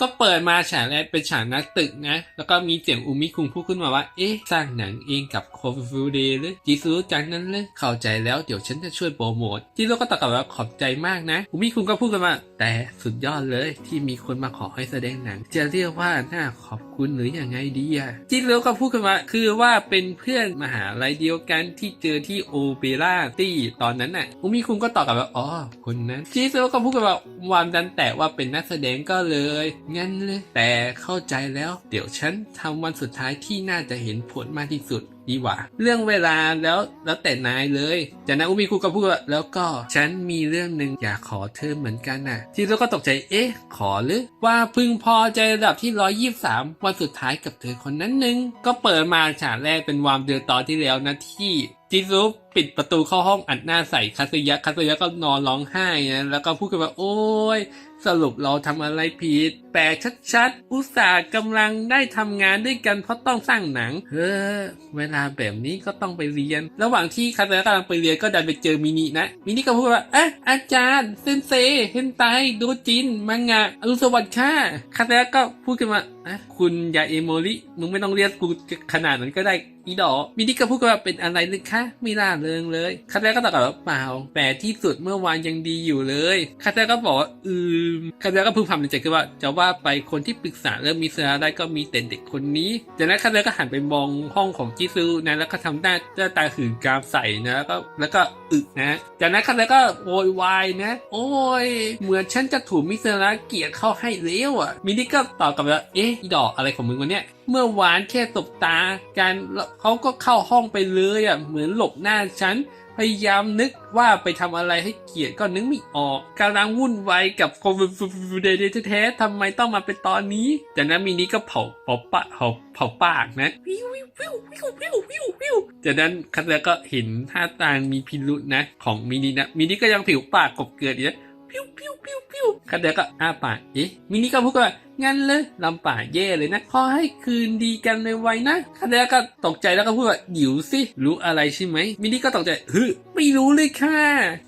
ก็เปิดมาฉากแรกเป็นฉากนักตึกนะ แล้วก็มีเสียงอุมิคุงพูดขึ้นมาว่า เอ๊ะ สร้างหนังเองกับโคฟูเดย์หรือจิซูจังนั้นเลย เข้าใจแล้วเดี๋ยวฉันจะช่วยโปรโมทจิโร่ก็ตอบกลับว่าขอบใจมากนะ อุมิคุงก็พูดกันว่า แต่สุดยอดเลยที่มีคนมาขอให้แสดงหนัง จะเรียกว่าน่าขอบคุณหรืออยังไงดีอะจิโร่ก็พูดกันว่าคือว่าเป็นเพื่อนมหาลัยเดียวกันที่เจอที่โอเปร่าตี้ตอนนั้นน่ะอุมิคุงก็ตอบกลับว่าอ๋อคนนั้นจิโร่ก็พูดกันว่าวามดันแต่ว่าเป็นนักแสดงก็เลยงั้นเลย แต่เข้าใจแล้ว เดี๋ยวฉันทำวันสุดท้ายที่น่าจะเห็นผลมากที่สุดดีกว่า เรื่องเวลาแล้วแล้วแต่นายเลยจากนั้นอุมิคุก็พูดว่าแล้วก็ฉันมีเรื่องหนึ่งอยากขอเธอเหมือนกันน่ะจิโร่ก็ตกใจเอ๊ะ ขอหรือ ว่าพึงพอใจระดับที่ 123 วันสุดท้ายกับเธอคนนั้นหนึ่งก็เปิดมาฉากแรกเป็นวามเดือตอนที่แล้วนะที่จิซุปิดประตูเข้าห้องอัดหน้าใส่คาซึยะคาซึยะก็นอนร้องไห้นะแล้วก็พูดกันว่าโอ๊ย สรุปเราทำอะไรผิด แปลกชัดๆ อุตส่าห์กำลังได้ทำงานด้วยกันเพราะต้องสร้างหนัง เฮ้อ เวลาแบบนี้ก็ต้องไปเรียน ระหว่างที่คาเซกำลังไปเรียนก็ดันไปเจอมินินะ มินิก็พูดว่า เอ๊ะ อาจารย์ เซนเซ เฮนไต โดจิน มังงะ อรุสวัสดิ์ค่ะคาเซก็พูดกันว่าะคุณยาเอโมริมึงไม่ต้องเรียกกูขนาดนั้นก็ได้อีดอมินิก็พูดกันว่าเป็นอะไรเลยคะไม่ล่าเริงเลยคาเซก็ตอบกลับว่าเปล่าแต่ที่สุดเมื่อวานยังดีอยู่เลยคาเซก็บอกว่าอืมคาเซก็พึมพำในใจคือว่าจะว่าไปคนที่ปรึกษาเรื่องมิสราได้ก็มีแต่เด็กคนนี้จากนั้นคาเซก็หันไปมองห้องของจิซูนะแล้วก็ทำหน้าหน้าตาหื่นกามใส่นะแล้วก็แล้วก็อึนะจากนั้นคาเซก็โวยวายนะ โอ้ยเหมือนฉันจะถูกมิสราเกลียดเข้าให้เลี้ยวอะมินิก็ตอบกลับว่าเอ๊ะดอกอะไรของมึงวะเนี่ยเมื่อหวานแค่ตบตากันแล้วเขาก็เข้าห้องไปเลยอะเหมือนหลบหน้าฉันพยายามนึกว่าไปทำอะไรให้เกียรติก็นึกไม่ออกกำลังวุ่นวายกับควิดเดย์แท้ๆทำไมต้องมาเป็นตอนนี้ จากนั้นมินิก็เผาเผาปะเผาเผาปากนะวิววิววิววิววิววิววิวจากนั้นคัตเตอร์ก็เห็นท่าทางมีพิรุษนะ ของมินินะมินิก็ยังผิวปากกบเกลือนอยู่นะพิวพิวพิวิวคัตเตอร์ก็อ้าปากเอ๊ะมินิก็พูดว่างั้นเลยลำป่าแย่เลยนะขอให้คืนดีกันในไวๆนะคาเดะก็ตกใจแล้วก็พูดว่าหิวสิรู้อะไรใช่ไหมมินี่ก็ตกใจฮึไม่รู้เลยค่ะ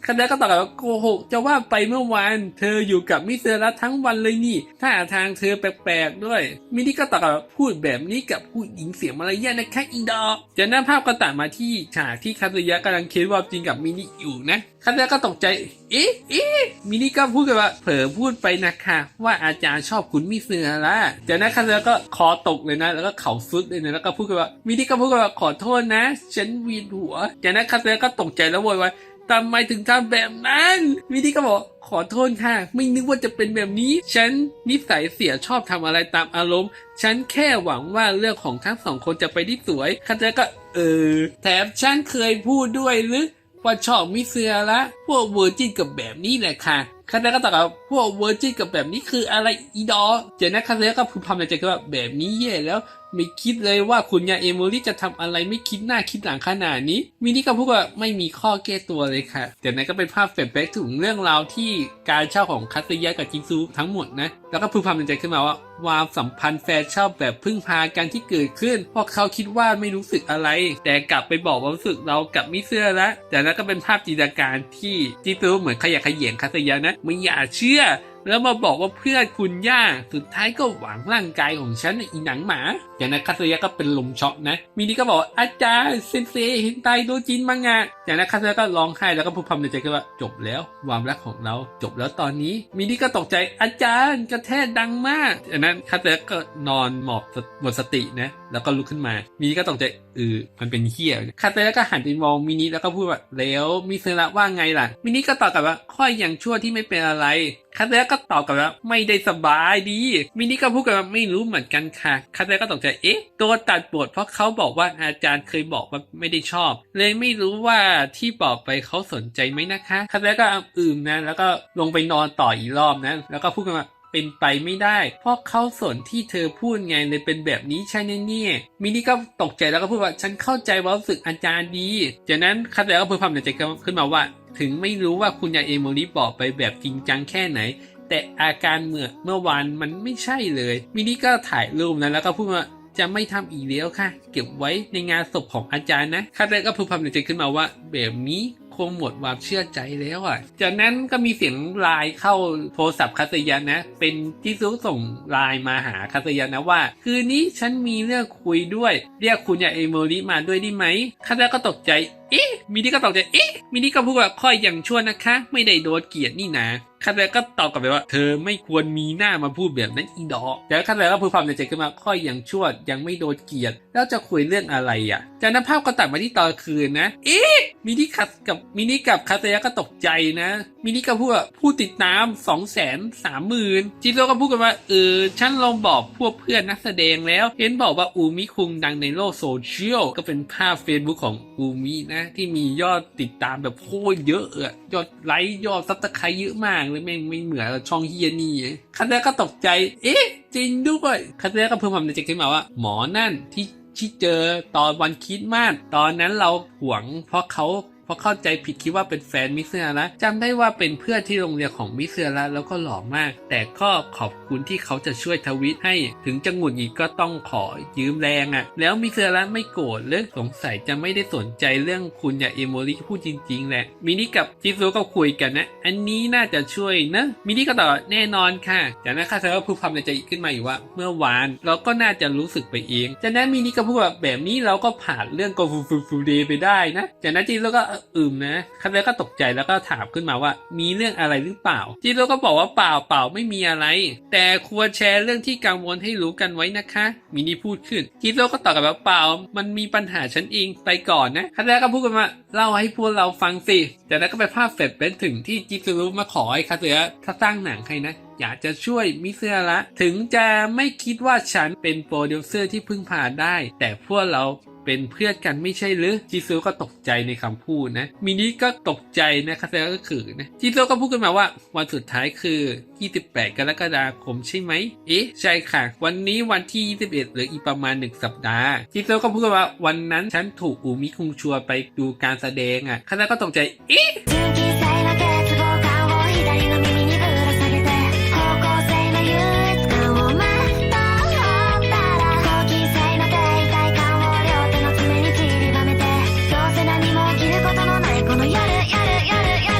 คาเดะก็ตอบกลับว่าโกหกจะว่าไปเมื่อวานเธออยู่กับมิเซระทั้งวันเลยนี่ท่าทางเธอแปลกๆด้วย มินี่ก็ตอบกลับว่าพูดแบบนี้กับผู้หญิงเสียมารยาทนะคะอีดอกจากนั้นภาพก็ตัดมาที่ฉากที่คาซึยะกำลังเค้นว่าจริงกับมินี่อยู่นะคาเดะก็ตกใจเอ๊ะเอ๊ะมินี่ก็พูดกันว่าเผลอพูดไปนะคะ ว่าอาจารย์ชอบคุณมิเซระจากนั้นคาเดะก็คอตกเลยนะ แล้วก็เข่าซุดเลยนะแล้วก็พูดกันว่ามินี่ก็พูดกันว่าขอโทษนะ ฉันวียนหัวจากนั้นคาเดะก็ตกใจแล้วโวยวายทำไมถึงทำแบบนั้นวิธีก็บอกขอโทษค่ะ ไม่นึกว่าจะเป็นแบบนี้ ฉันนิสัยเสียชอบทำอะไรตามอารมณ์ ฉันแค่หวังว่าเรื่องของทั้งสองคนจะไปได้สวยคาเจก็ เออ แถมฉันเคยพูดด้วยหรือว่าชอบมิเซียละ พวกเวอร์จินกับแบบนี้แหละค่ะ คาเจก็ตอบกับพวกเวอร์จินกับแบบนี้คืออะไรอีดอ เจนนะคาเจก็พึมพำในใจว่าแบบนี้แย่แล้วไม่คิดเลยว่าคุณยาเอโมริจะทำอะไรไม่คิดหน้าคิดหลังขนาดนี้ มินิก็พูดว่าไม่มีข้อแก้ตัวเลยค่ะจากนั้นก็เป็นภาพแฟลชแบ็กถึงเรื่องราวที่การเช่าของคาซึยะกับจินซูทั้งหมดนะ แล้วก็พึมพำในใจขึ้นมาว่าความสัมพันธ์แฟนเช่าแบบพึ่งพากันที่เกิดขึ้นพราะเขาคิดว่าไม่รู้สึกอะไร แต่กลับไปบอกว่ารู้สึกเรากับมิเซอร์แล้วจากนั้นก็เป็นภาพจินตนาการที่จินซูเหมือนขยะขยงคาซึยะนะไม่อยากเชื่อ แล้วมาบอกว่าเพื่อนคุณย่า สุดท้ายก็หวังร่างกายของฉันอีหนังหมา จากนั้นคาซยะก็เป็นลมช็อกนะ มินิก็บอกอาจารย์เซนเซเห็นไตโดจินมังงะจากนั้นคาซยะก็ร้องไห้แล้วก็พูดพำในใจกันว่าจบแล้วความรักของเราจบแล้วตอนนี้ มินิก็ตกใจอาจารย์กระแทกดังมากจากนั้นคาซยะก็นอนหมอบหมดสตินะ แล้วก็ลุกขึ้นมา มินิก็ตกใจเออมันเป็นเฮียคาซยะก็หันไปมองมินิแล้วก็พูดว่าแล้วมิเซระว่าไงล่ะ มินิก็ตอบกลับว่าค่อยยังชั่วที่ไม่เป็นอะไรคาเซก็ตอบกลับว่าไม่ได้สบายดี มินิก็พูดกับว่าไม่รู้เหมือนกันค่ะคาเซก็ตกใจเอ๊ะตัวตัดบทเพราะเขาบอกว่าอาจารย์เคยบอกว่าไม่ได้ชอบ เลยไม่รู้ว่าที่บอกไปเขาสนใจไหมนะคะคาเซก็อืมนะ แล้วก็ลงไปนอนต่ออีกรอบนะ แล้วก็พูดกันว่า เป็นไปไม่ได้ เพราะเขาสนที่เธอพูดไงเลยเป็นแบบนี้ใช่แน่เนี่ยมินี่ก็ตกใจแล้วก็พูดว่าฉันเข้าใจว่ารู้สึกอาจารย์ดี จากนั้นคาเซก็เพิ่มความในใจขึ้นมาว่า ถึงไม่รู้ว่าคุณยายเอโมริบอกไปแบบจริงจังแค่ไหน แต่อาการเมื่อเมื่อวานมันไม่ใช่เลยมินี่ก็ถ่ายรูปนะแล้วก็พูดว่าจะไม่ทำอีกแล้วค่ะ เก็บไว้ในงานศพของอาจารย์นะคาเตก็พูดความในใจขึ้นมาว่า แบบนี้ คงหมดความเชื่อใจแล้วอะ จากนั้นก็มีเสียงไลน์เข้าโทรศัพท์คาสยานะ เป็นจิซุส่งไลน์มาหาคาสยานะว่า คืนนี้ฉันมีเรื่องคุยด้วย เรียกคุณยาเอโมริมาด้วยได้ไหมคาสยาก็ตกใจเอ๊ะมินิก็ตกใจเอ๊ะมินิก็พูดว่าค่อยยังชั่วนะคะ ไม่ได้โดนเกลียดนี่นะ คาสยาก็ตอบกลับไปว่า เธอไม่ควรมีหน้ามาพูดแบบนั้นอีดอกแต่คาสยาก็พูดความในใจขึ้นมาค่อยยังชั่วยังไม่โดนเกลียดแล้วจะคุยเรื่องอะไรอะ จากนั้นภาพก็ตัดมาที่ตอนคืนนะ เอ๊ะมินิคัสกับมินิกับคาสยก็ตกใจนะ มินิก็พูดว่าผู้ติดตาม2องแสนสามหมื่นจิโร่ก็พูดกันว่าเออฉันลองบอกพวกเพื่อนนักแสดงแล้ว เห็นบอกว่าอูมิคุงดังในโลกโซเชียลก็เป็นภาพ Facebook ของอูมินะ ที่มียอดติดตามแบบโคตรเยอะอะยอดไลค์ยอดซับสไครต์เยอะมากเลยแม่งไม่เหมือนช่องเฮียนี่คาสยาก็ตกใจ เอ๊ะ จริงด้วยคาสยาก็เพิ่มความในใจขึ้นมาว่า หมอนั่นที่ที่เจอตอนวันคิดมากตอนนั้นเราหวงเพราะเขา ราะเข้าใจผิดคิดว่าเป็นแฟนมิเซอร์ละจำได้ว่าเป็นเพื่อนที่โรงเรียนของมิเซอร์ละแล้วก็หล่อมาก แต่ก็ขอบคุณที่เขาจะช่วยทวิตให้ ถึงจะหงุดหงิดก็ต้องขอยืมแรงอะ่ะ แล้วมิเซอร์ละไม่โกรธเลยสงสัยจะไม่ได้สนใจเรื่องคุณอย่าเอโมริพูดจริงๆแหละมินิกับจิซูก็คุยกันนะ อันนี้น่าจะช่วยนะมินิก็ตอบแน่นอนค่ะจากนั้นข้าเธอก็พูดความในใจขึ้นมาอีกว่า เมื่อวานเราก็น่าจะรู้สึกไปเองจากนั้นมินิก็พูดว่าแบบนี้เราก็ผ่านเรื่องโกฟูฟูฟูเดย์ไปได้นะจากนั้นจิโร่ก็อึมนะคาเธอก็ตกใจแล้วก็ถามขึ้นมาว่ามีเรื่องอะไรหรือเปล่า จิโร่ก็บอกว่าเปล่าเปล่าไม่มีอะไร แต่ควรแชร์เรื่องที่กังวลให้รู้กันไว้นะคะ มินิพูดขึ้น จิโร่ก็ตอบกลับว่าเปล่า มันมีปัญหาฉันเองไปก่อนนะคาเธอก็พูดกันว่าเล่าให้พวกเราฟังสิจากนั้นก็ไปภาพเสร็จเป็นถึงที่จิซูรุมาขอให้คาเธอถ้าสร้างหนังให้นะอยากจะช่วยมิเซอร์ละถึงจะไม่คิดว่าฉันเป็นโปรดิวเซอร์ที่พึ่งพาได้ แต่พวกเรา เป็นเพื่อนกันไม่ใช่หรือจิซูก็ตกใจในคำพูดนะมินิก็ตกใจนะคาเซก็คือนะจิซูก็พูดขึ้นมาว่าวันสุดท้ายคือ 28 กรกฎาคมใช่ไหมเอ๊ะใช่ค่ะ วันนี้วันที่ 21เหรืออีกประมาณ 1 สัปดาห์จิซูก็พูดว่าวันนั้นฉันถูกอูมิคุงชัวไปดูการแสดงอะคาเซก็ตกใจเอ๊ะ